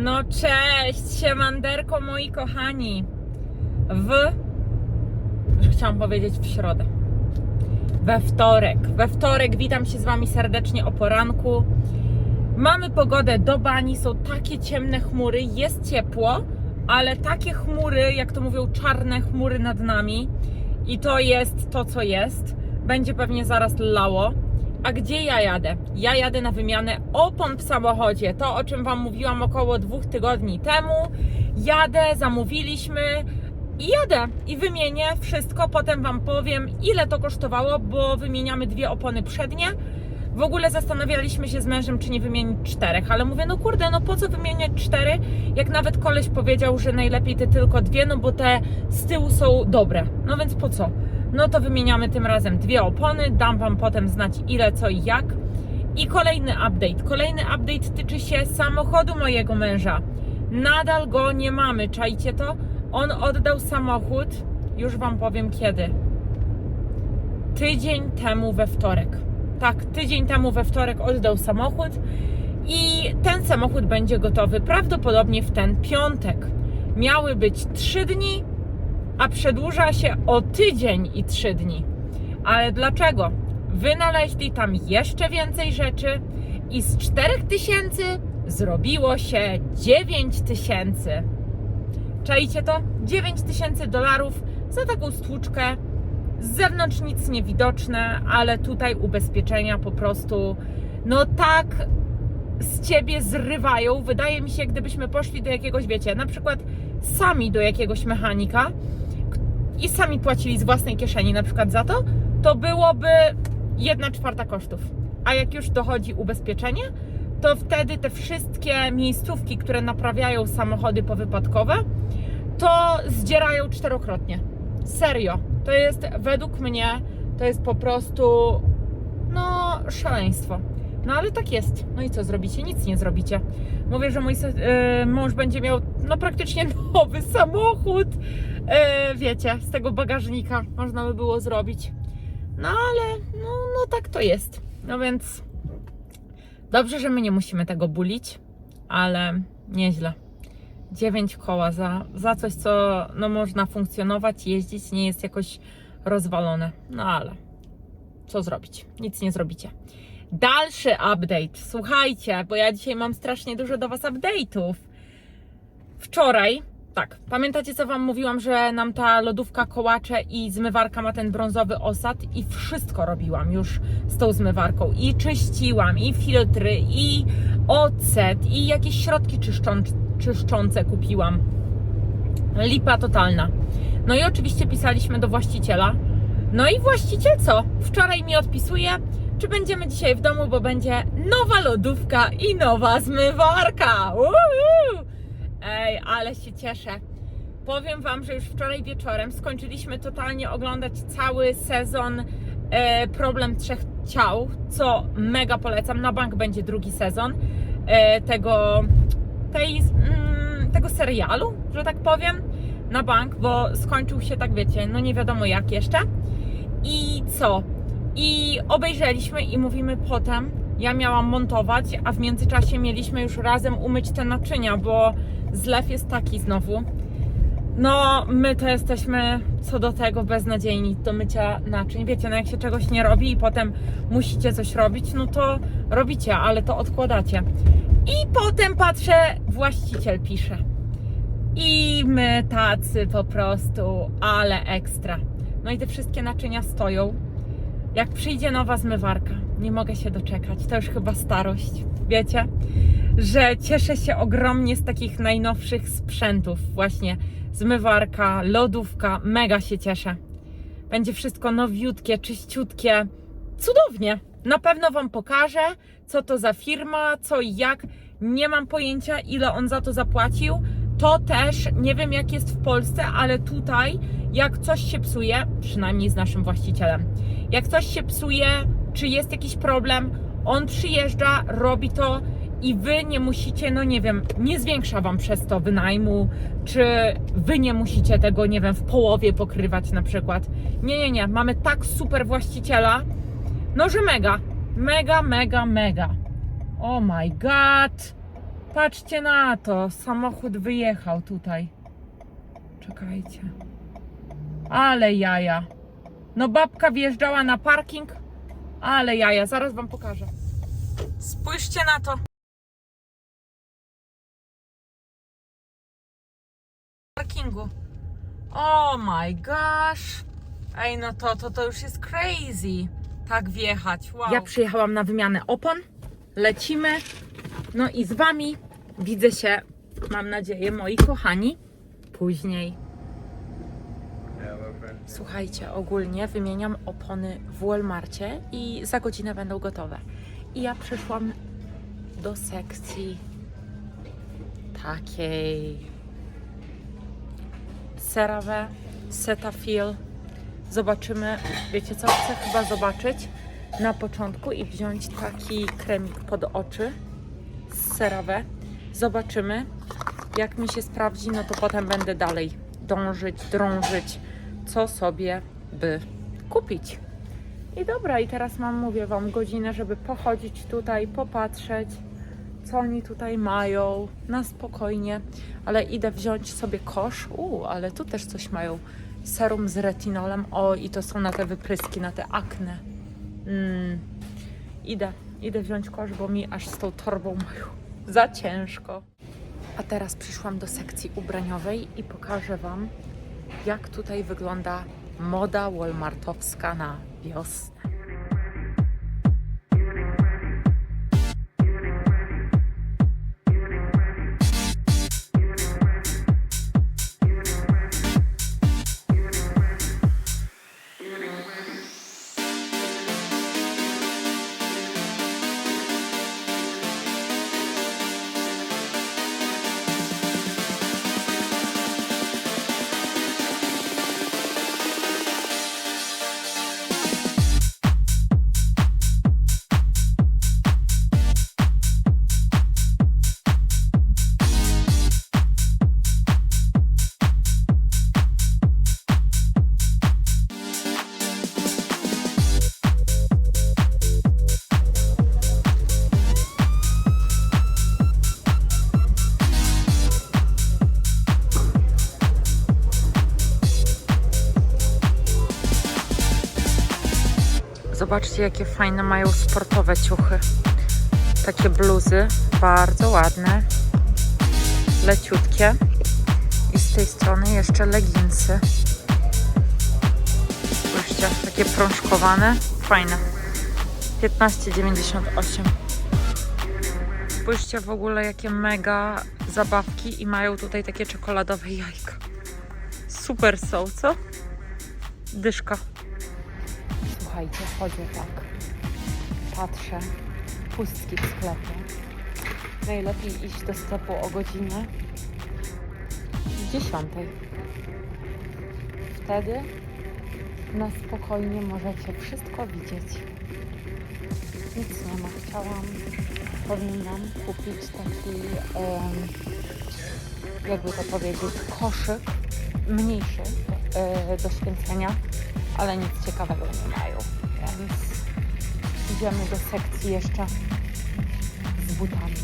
No cześć, siemanderko moi kochani. W... Już chciałam powiedzieć w środę. We wtorek. We wtorek witam się z Wami serdecznie o poranku. Mamy pogodę do bani, są takie ciemne chmury, jest ciepło, ale takie chmury, jak to mówią, czarne chmury nad nami. I to jest to, co jest. Będzie pewnie zaraz lało. A gdzie ja jadę? Ja jadę na wymianę opon w samochodzie. To, o czym Wam mówiłam około dwóch tygodni temu. Jadę, zamówiliśmy i jadę i wymienię wszystko. Potem Wam powiem, ile to kosztowało, bo wymieniamy dwie opony przednie. W ogóle zastanawialiśmy się z mężem, czy nie wymienić czterech, ale mówię, no kurde, no po co wymieniać cztery, jak nawet koleś powiedział, że najlepiej te tylko dwie, no bo te z tyłu są dobre. No więc po co? No to wymieniamy tym razem dwie opony, dam Wam potem znać ile, co i jak. I kolejny update. Kolejny update tyczy się samochodu mojego męża. Nadal go nie mamy, czajcie to? On oddał samochód, już Wam powiem kiedy. Tydzień temu we wtorek. Tak, tydzień temu we wtorek oddał samochód i ten samochód będzie gotowy prawdopodobnie w ten piątek. Miały być trzy dni, a przedłuża się o tydzień i trzy dni. Ale dlaczego? Wynaleźli tam jeszcze więcej rzeczy i z 4000 zrobiło się 9000. Czajcie to? 9000 dolarów za taką stłuczkę. Z zewnątrz nic niewidoczne, ale tutaj ubezpieczenia po prostu no tak z ciebie zrywają. Wydaje mi się, gdybyśmy poszli do jakiegoś, wiecie, na przykład sami do jakiegoś mechanika i sami płacili z własnej kieszeni na przykład za to, to byłoby 1 czwarta kosztów. A jak już dochodzi ubezpieczenie, to wtedy te wszystkie miejscówki, które naprawiają samochody powypadkowe, to zdzierają czterokrotnie. Serio. To jest według mnie, to jest po prostu no szaleństwo. No ale tak jest. No i co zrobicie? Nic nie zrobicie. Mówię, że mój yy, mąż będzie miał no praktycznie nowy samochód. Yy, wiecie, z tego bagażnika można by było zrobić. No ale no, no tak to jest. No więc dobrze, że my nie musimy tego bulić, ale nieźle. 9 koła za, za coś, co no, można funkcjonować, jeździć, nie jest jakoś rozwalone. No ale co zrobić? Nic nie zrobicie. Dalszy update. Słuchajcie, bo ja dzisiaj mam strasznie dużo do Was update'ów. Wczoraj, tak, pamiętacie co Wam mówiłam, że nam ta lodówka kołacze i zmywarka ma ten brązowy osad i wszystko robiłam już z tą zmywarką. I czyściłam, i filtry, i ocet, i jakieś środki czyszczą, czyszczące kupiłam. Lipa totalna. No i oczywiście pisaliśmy do właściciela. No i właściciel co? Wczoraj mi odpisuje, czy będziemy dzisiaj w domu, bo będzie nowa lodówka i nowa zmywarka. Uhu! Ej, ale się cieszę. Powiem Wam, że już wczoraj wieczorem skończyliśmy totalnie oglądać cały sezon e, Problem Trzech Ciał, co mega polecam. Na bank będzie drugi sezon e, tego, tej, mm, tego serialu, że tak powiem, na bank, bo skończył się tak, wiecie, no nie wiadomo jak jeszcze. I co? I obejrzeliśmy i mówimy potem, ja miałam montować, a w międzyczasie mieliśmy już razem umyć te naczynia, bo zlew jest taki znowu. No, my to jesteśmy co do tego beznadziejni do mycia naczyń. Wiecie, no jak się czegoś nie robi i potem musicie coś robić, no to robicie, ale to odkładacie. I potem patrzę, właściciel pisze. I my tacy po prostu, ale ekstra. No i te wszystkie naczynia stoją. Jak przyjdzie nowa zmywarka, nie mogę się doczekać. To już chyba starość, wiecie? Że cieszę się ogromnie z takich najnowszych sprzętów. Właśnie zmywarka, lodówka, mega się cieszę. Będzie wszystko nowiutkie, czyściutkie. Cudownie. Na pewno Wam pokażę, co to za firma, co i jak. Nie mam pojęcia, ile on za to zapłacił. To też nie wiem, jak jest w Polsce, ale tutaj, jak coś się psuje, przynajmniej z naszym właścicielem, jak coś się psuje, czy jest jakiś problem, on przyjeżdża, robi to i wy nie musicie, no nie wiem, nie zwiększa wam przez to wynajmu, czy wy nie musicie tego, nie wiem, w połowie pokrywać na przykład. Nie, nie, nie. Mamy tak super właściciela, no że mega, mega, mega, mega. Oh my god. Patrzcie na to, samochód wyjechał tutaj. Czekajcie. Ale jaja. No babka wjeżdżała na parking, ale jaja, zaraz wam pokażę. Spójrzcie na to. Parkingu. Oh my gosh. Ej, no to, to, to już jest crazy. Tak wjechać. Wow. Ja przyjechałam na wymianę opon. Lecimy. No i z wami widzę się, mam nadzieję, moi kochani, później. Słuchajcie, ogólnie wymieniam opony w Walmarcie i za godzinę będą gotowe. I ja przyszłam do sekcji takiej CeraVe, Cetaphil. Zobaczymy, wiecie co, chcę chyba zobaczyć na początku i wziąć taki kremik pod oczy z CeraVe. Zobaczymy, jak mi się sprawdzi, no to potem będę dalej dążyć, drążyć, co sobie by kupić. I dobra, i teraz mam, mówię Wam, godzinę, żeby pochodzić tutaj, popatrzeć, co oni tutaj mają, na spokojnie, ale idę wziąć sobie kosz. U, ale tu też coś mają. Serum z retinolem. O, i to są na te wypryski, na te akne. Mm. Idę, idę wziąć kosz, bo mi aż z tą torbą mają za ciężko. A teraz przyszłam do sekcji ubraniowej i pokażę Wam, jak tutaj wygląda moda walmartowska na wiosnę. Zobaczcie, jakie fajne mają sportowe ciuchy. Takie bluzy, bardzo ładne, leciutkie. I z tej strony jeszcze leginsy. Spójrzcie, takie prążkowane, fajne. 15,98. Spójrzcie w ogóle, jakie mega zabawki i mają tutaj takie czekoladowe jajka. Super są, co? Dyszka. Słuchajcie, chodzę tak. Patrzę. Pustki w sklepie. Najlepiej iść do sklepu o godzinie 10. Wtedy na spokojnie możecie wszystko widzieć. Nic nie ma. Chciałam, powinnam kupić taki, em, jakby to powiedzieć, koszyk mniejszy e, do święcenia, ale nic ciekawego nie mają. Idziemy do sekcji jeszcze z butami.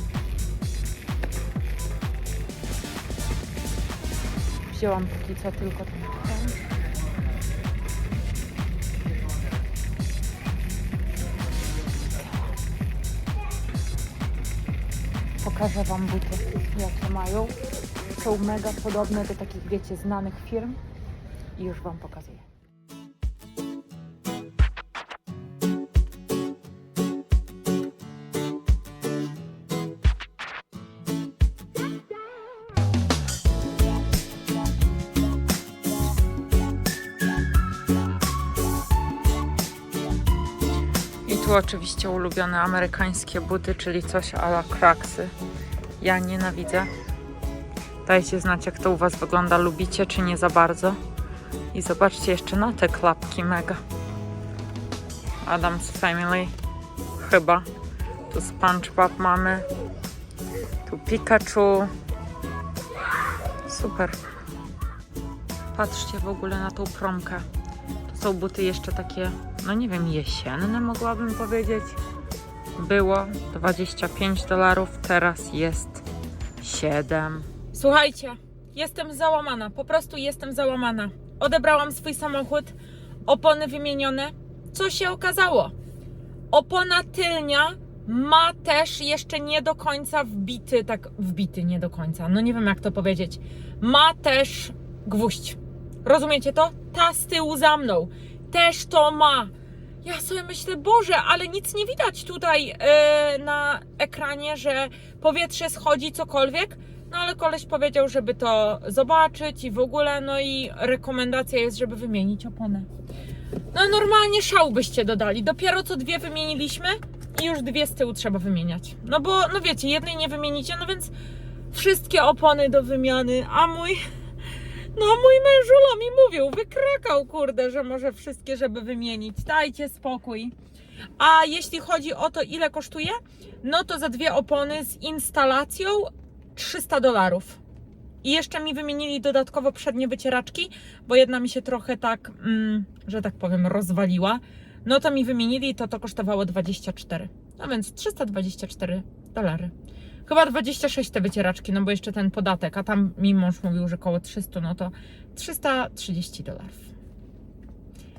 Wzięłam póki co tylko ten krem. Pokażę Wam buty, jakie mają. Są mega podobne do takich, wiecie, znanych firm. I już Wam pokazuję. Oczywiście ulubione amerykańskie buty, czyli coś a la kraksy. Ja nienawidzę. Dajcie znać, jak to u Was wygląda. Lubicie, czy nie za bardzo. I zobaczcie jeszcze na te klapki mega. Adams Family. Chyba. Tu SpongeBob mamy. Tu Pikachu. Super. Patrzcie w ogóle na tą promkę. To są buty jeszcze takie, no nie wiem, jesienne mogłabym powiedzieć. Było 25 dolarów, teraz jest siedem. Słuchajcie, jestem załamana, po prostu jestem załamana. Odebrałam swój samochód, opony wymienione. Co się okazało? Opona tylnia ma też jeszcze nie do końca wbity, tak wbity nie do końca, no nie wiem jak to powiedzieć. Ma też gwóźdź. Rozumiecie to? Ta z tyłu za mną też to ma. Ja sobie myślę, Boże, ale nic nie widać tutaj e, na ekranie, że powietrze schodzi, cokolwiek. No ale koleś powiedział, żeby to zobaczyć i w ogóle, no i rekomendacja jest, żeby wymienić oponę. No normalnie szał byście dodali. Dopiero co dwie wymieniliśmy i już dwie z tyłu trzeba wymieniać. No bo, no wiecie, jednej nie wymienicie, no więc wszystkie opony do wymiany, a mój... No mój mężulo mi mówił, wykrakał kurde, że może wszystkie, żeby wymienić. Dajcie spokój. A jeśli chodzi o to, ile kosztuje, no to za dwie opony z instalacją 300 dolarów. I jeszcze mi wymienili dodatkowo przednie wycieraczki, bo jedna mi się trochę tak, mm, że tak powiem, rozwaliła. No to mi wymienili, to to kosztowało 24. No więc 324 dolary. Chyba 26 te wycieraczki, no bo jeszcze ten podatek, a tam mi mąż mówił, że około 300, no to 330 dolarów.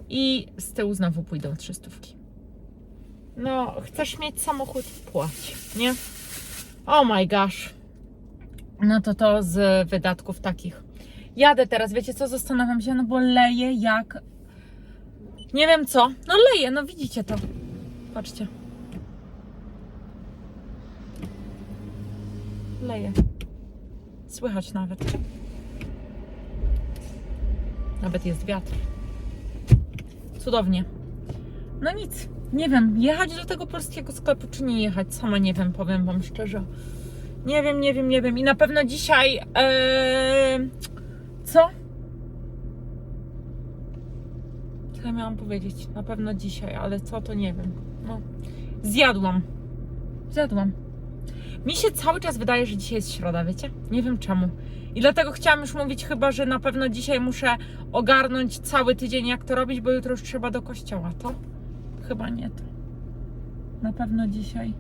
I z tyłu znowu pójdą 300. No, chcesz mieć samochód? Płać, nie? Oh my gosh. No to to z wydatków takich. Jadę teraz, wiecie co, zastanawiam się, no bo leje jak... Nie wiem co. No leje, no widzicie to. Patrzcie. Leje. Słychać nawet. Nawet jest wiatr. Cudownie. No nic, nie wiem, jechać do tego polskiego sklepu, czy nie jechać, sama nie wiem, powiem Wam szczerze. Nie wiem, nie wiem, nie wiem. I na pewno dzisiaj. Eee, co? Co ja miałam powiedzieć? Na pewno dzisiaj, ale co to nie wiem. No. Zjadłam. Zjadłam. Mi się cały czas wydaje, że dzisiaj jest środa, wiecie? Nie wiem czemu. I dlatego chciałam już mówić chyba, że na pewno dzisiaj muszę ogarnąć cały tydzień, jak to robić, bo jutro już trzeba do kościoła. To? Chyba nie to. Na pewno dzisiaj.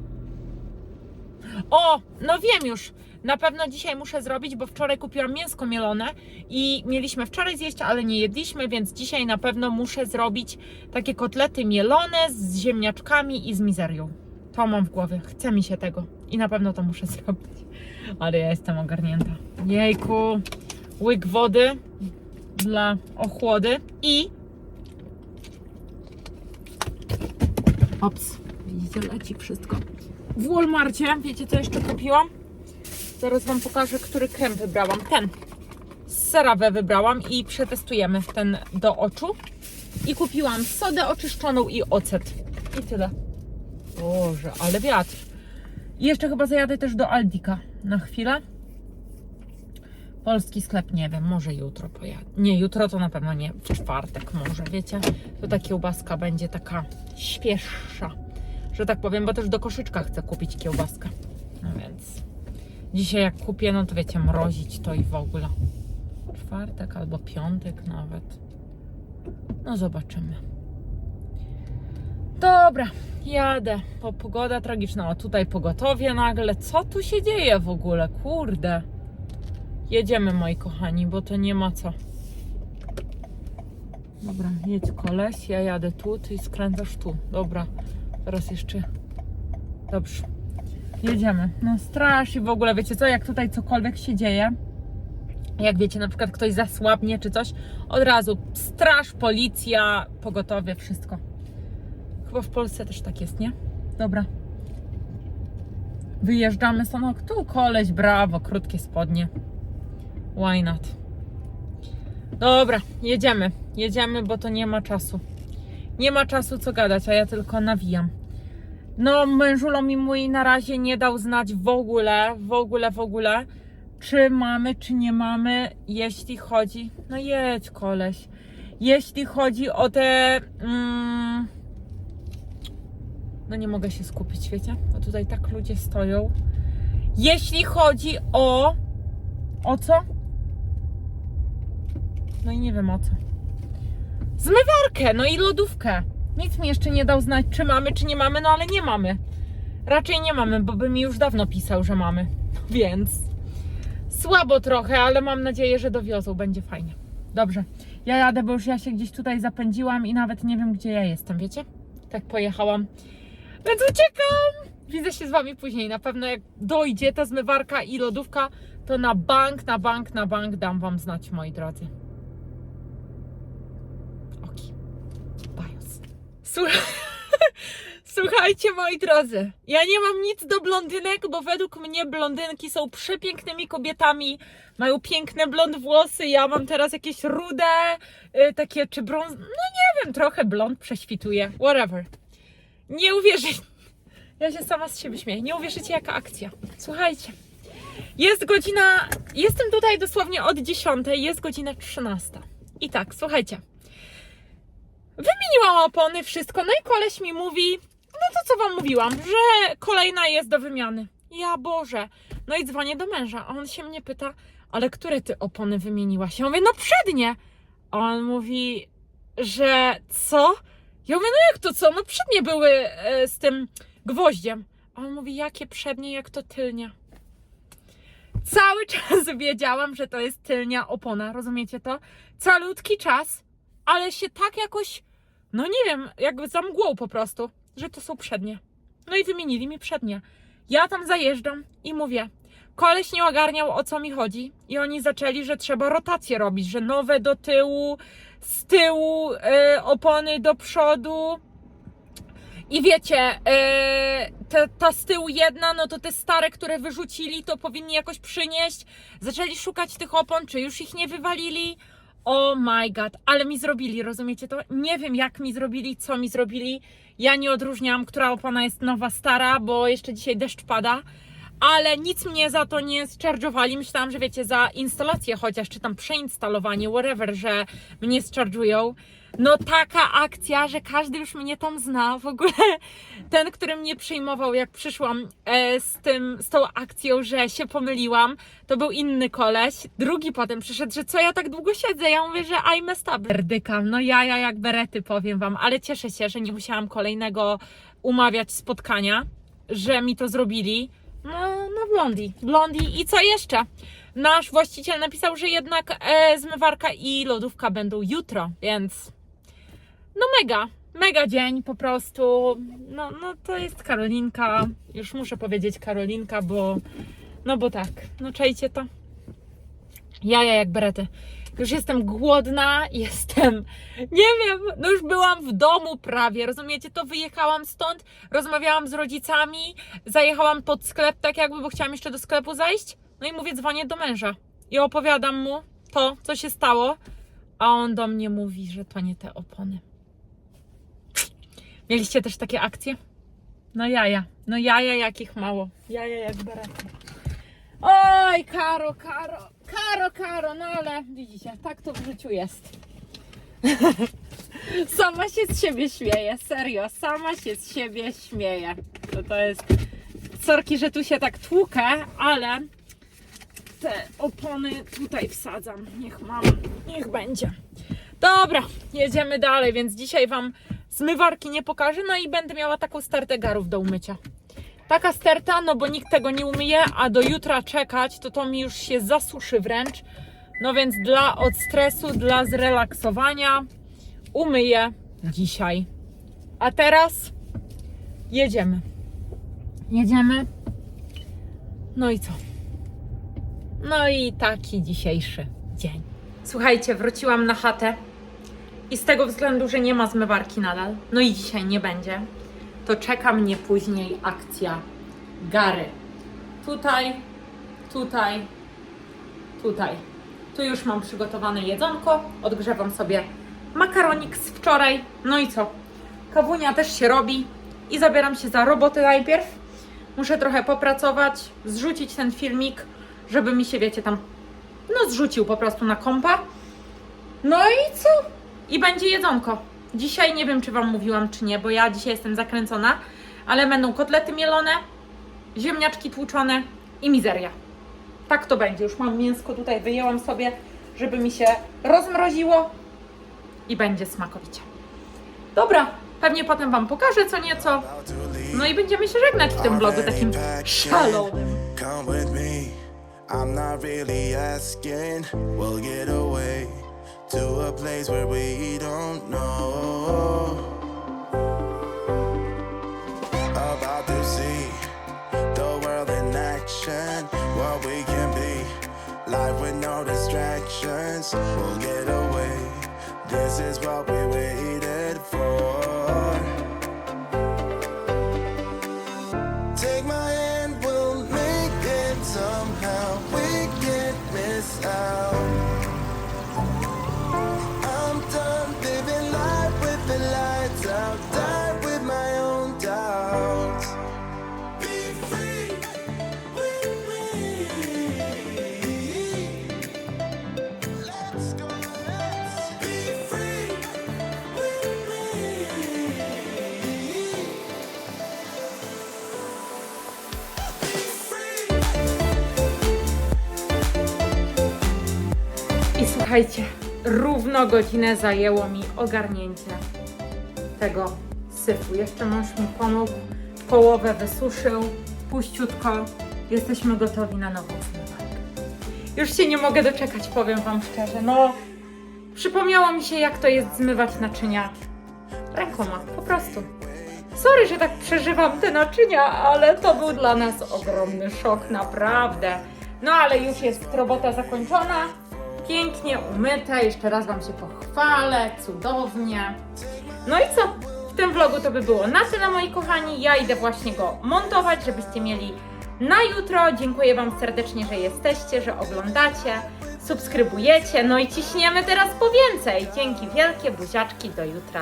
O, no wiem już. Na pewno dzisiaj muszę zrobić, bo wczoraj kupiłam mięsko mielone i mieliśmy wczoraj zjeść, ale nie jedliśmy, więc dzisiaj na pewno muszę zrobić takie kotlety mielone z ziemniaczkami i z mizerią. To mam w głowie. Chce mi się tego i na pewno to muszę zrobić. Ale ja jestem ogarnięta. Jejku. Łyk wody dla ochłody i Ops, widzicie, leci wszystko. W Walmarcie, wiecie co jeszcze kupiłam? Zaraz Wam pokażę, który krem wybrałam. Ten. CeraVe wybrałam i przetestujemy ten do oczu. I kupiłam sodę oczyszczoną i ocet. I tyle. Boże, ale wiatr. Jeszcze chyba zajadę też do Aldika na chwilę. Polski sklep, nie wiem, może jutro pojadę. Nie, jutro to na pewno nie, w czwartek może, wiecie? To ta kiełbaska będzie taka świeższa, że tak powiem, bo też do koszyczka chcę kupić kiełbaskę. No więc dzisiaj jak kupię, no to wiecie, mrozić to i w ogóle. Czwartek albo piątek nawet. No zobaczymy. Dobra, jadę. Po pogoda tragiczna. O, tutaj pogotowie nagle. Co tu się dzieje w ogóle? Kurde. Jedziemy, moi kochani, bo to nie ma co. Dobra, jedź koleś, ja jadę tu, ty skręcasz tu. Dobra, teraz jeszcze. Dobrze. Jedziemy. No strasz i w ogóle, wiecie co, jak tutaj cokolwiek się dzieje, jak wiecie, na przykład ktoś zasłabnie czy coś, od razu straż, policja, pogotowie, wszystko. Chyba w Polsce też tak jest, nie? Dobra. Wyjeżdżamy stąd. O, Tu koleś, brawo, krótkie spodnie. Why not? Dobra, jedziemy. Jedziemy, bo to nie ma czasu. Nie ma czasu co gadać, a ja tylko nawijam. No, mężulo mi mój na razie nie dał znać w ogóle, w ogóle, w ogóle, czy mamy, czy nie mamy, jeśli chodzi. No jedź, koleś. Jeśli chodzi o te. Mm, no nie mogę się skupić, wiecie? Bo tutaj tak ludzie stoją. Jeśli chodzi o. O co? No i nie wiem o co. Zmywarkę, no i lodówkę. Nic mi jeszcze nie dał znać, czy mamy, czy nie mamy, no ale nie mamy. Raczej nie mamy, bo by mi już dawno pisał, że mamy. Więc Słabo trochę, ale mam nadzieję, że dowiozą, będzie fajnie. Dobrze, ja jadę, bo już ja się gdzieś tutaj zapędziłam i nawet nie wiem, gdzie ja jestem, wiecie? Tak pojechałam, więc uciekam! Widzę się z wami później, na pewno jak dojdzie ta zmywarka i lodówka, to na bank, na bank, na bank dam wam znać, moi drodzy. Oki. Bajos. Słuchaj. Słuchajcie, moi drodzy, ja nie mam nic do blondynek, bo według mnie blondynki są przepięknymi kobietami, mają piękne blond włosy, ja mam teraz jakieś rude, y, takie czy brąz... No nie wiem, trochę blond prześwituje, whatever. Nie uwierzycie, ja się sama z siebie śmieję, nie uwierzycie jaka akcja. Słuchajcie, jest godzina, jestem tutaj dosłownie od 10, jest godzina 13. I tak, słuchajcie, Wymieniłam opony, wszystko. No i koleś mi mówi, no to co wam mówiłam, że kolejna jest do wymiany. Ja Boże. No i dzwonię do męża, a on się mnie pyta, ale które ty opony wymieniłaś? Ja mówię, no przednie. A on mówi, że co? Ja mówię, no jak to co? No przednie były e, z tym gwoździem. A on mówi, jakie przednie, jak to tylnia. Cały czas wiedziałam, że to jest tylnia opona, rozumiecie to? Calutki czas, ale się tak jakoś, no nie wiem, jakby za mgłą po prostu, że to są przednie. No i wymienili mi przednie. Ja tam zajeżdżam i mówię, koleś nie ogarniał o co mi chodzi i oni zaczęli, że trzeba rotację robić, że nowe do tyłu, z tyłu y, opony do przodu. I wiecie, y, te, ta z tyłu jedna, no to te stare, które wyrzucili, to powinni jakoś przynieść. Zaczęli szukać tych opon, czy już ich nie wywalili. Oh my god, ale mi zrobili, rozumiecie to? Nie wiem jak mi zrobili, co mi zrobili. Ja nie odróżniam, która opona jest nowa, stara, bo jeszcze dzisiaj deszcz pada. Ale nic mnie za to nie zcharge'owali. Myślałam, że wiecie, za instalację chociaż, czy tam przeinstalowanie, whatever, że mnie zcharge'ują. No taka akcja, że każdy już mnie tam zna. W ogóle ten, który mnie przyjmował, jak przyszłam e, z, tym, z tą akcją, że się pomyliłam, to był inny koleś. Drugi potem przyszedł, że co ja tak długo siedzę? Ja mówię, że I messed up. Berdykam, no ja, ja jak berety powiem wam, ale cieszę się, że nie musiałam kolejnego umawiać spotkania, że mi to zrobili. No, no blondi, blondi i co jeszcze? Nasz właściciel napisał, że jednak e, zmywarka i lodówka będą jutro, więc no mega, mega dzień po prostu. No, no to jest Karolinka. Już muszę powiedzieć Karolinka, bo no bo tak, no czajcie to. Jaja jak berety. Już jestem głodna, jestem, nie wiem, no już byłam w domu prawie, rozumiecie, to wyjechałam stąd, rozmawiałam z rodzicami, zajechałam pod sklep tak jakby, bo chciałam jeszcze do sklepu zajść, no i mówię, dzwonię do męża i opowiadam mu to, co się stało, a on do mnie mówi, że to nie te opony. Mieliście też takie akcje? No jaja, no jaja jakich mało, jaja jak berety. Oj, Karo, Karo, Karo, Karo, no ale widzicie, tak to w życiu jest. sama się z siebie śmieję, serio, sama się z siebie śmieję. To, to jest, sorki, że tu się tak tłukę, ale te opony tutaj wsadzam, niech mam, niech będzie. Dobra, jedziemy dalej, więc dzisiaj Wam zmywarki nie pokażę, no i będę miała taką stertę garów do umycia. Taka sterta, no bo nikt tego nie umyje, a do jutra czekać, to to mi już się zasuszy wręcz. No więc dla odstresu, dla zrelaksowania umyję dzisiaj. A teraz jedziemy. Jedziemy. No i co? No i taki dzisiejszy dzień. Słuchajcie, wróciłam na chatę i z tego względu, że nie ma zmywarki nadal, no i dzisiaj nie będzie, to czeka mnie później akcja gary. Tutaj, tutaj, tutaj. Tu już mam przygotowane jedzonko, odgrzewam sobie makaronik z wczoraj. No i co? Kawunia też się robi i zabieram się za robotę najpierw. Muszę trochę popracować, zrzucić ten filmik, żeby mi się, wiecie, tam no zrzucił po prostu na kompa. No i co? I będzie jedzonko. Dzisiaj nie wiem, czy Wam mówiłam, czy nie, bo ja dzisiaj jestem zakręcona, ale będą kotlety mielone, ziemniaczki tłuczone i mizeria. Tak to będzie. Już mam mięsko tutaj, wyjęłam sobie, żeby mi się rozmroziło i będzie smakowicie. Dobra, pewnie potem Wam pokażę co nieco. No i będziemy się żegnać w tym vlogu takim szalonym. Me, I'm not really asking. We'll get away to a place where we don't know. About to see the world in action, what we can be. Life with no distractions, we'll get away. This is what we waited for. Godzinę zajęło mi ogarnięcie tego syfu. Jeszcze mąż mi pomógł, połowę wysuszył, puściutko. Jesteśmy gotowi na nową zmywarkę. Już się nie mogę doczekać, powiem Wam szczerze. No, przypomniało mi się, jak to jest zmywać naczynia rękoma, po prostu. Sorry, że tak przeżywam te naczynia, ale to był dla nas ogromny szok, naprawdę. No ale już jest robota zakończona, pięknie umyte, jeszcze raz Wam się pochwalę, cudownie. No i co? W tym vlogu to by było na tyle, moi kochani. Ja idę właśnie go montować, żebyście mieli na jutro. Dziękuję Wam serdecznie, że jesteście, że oglądacie, subskrybujecie. No i ciśniemy teraz po więcej. Dzięki wielkie, buziaczki, do jutra.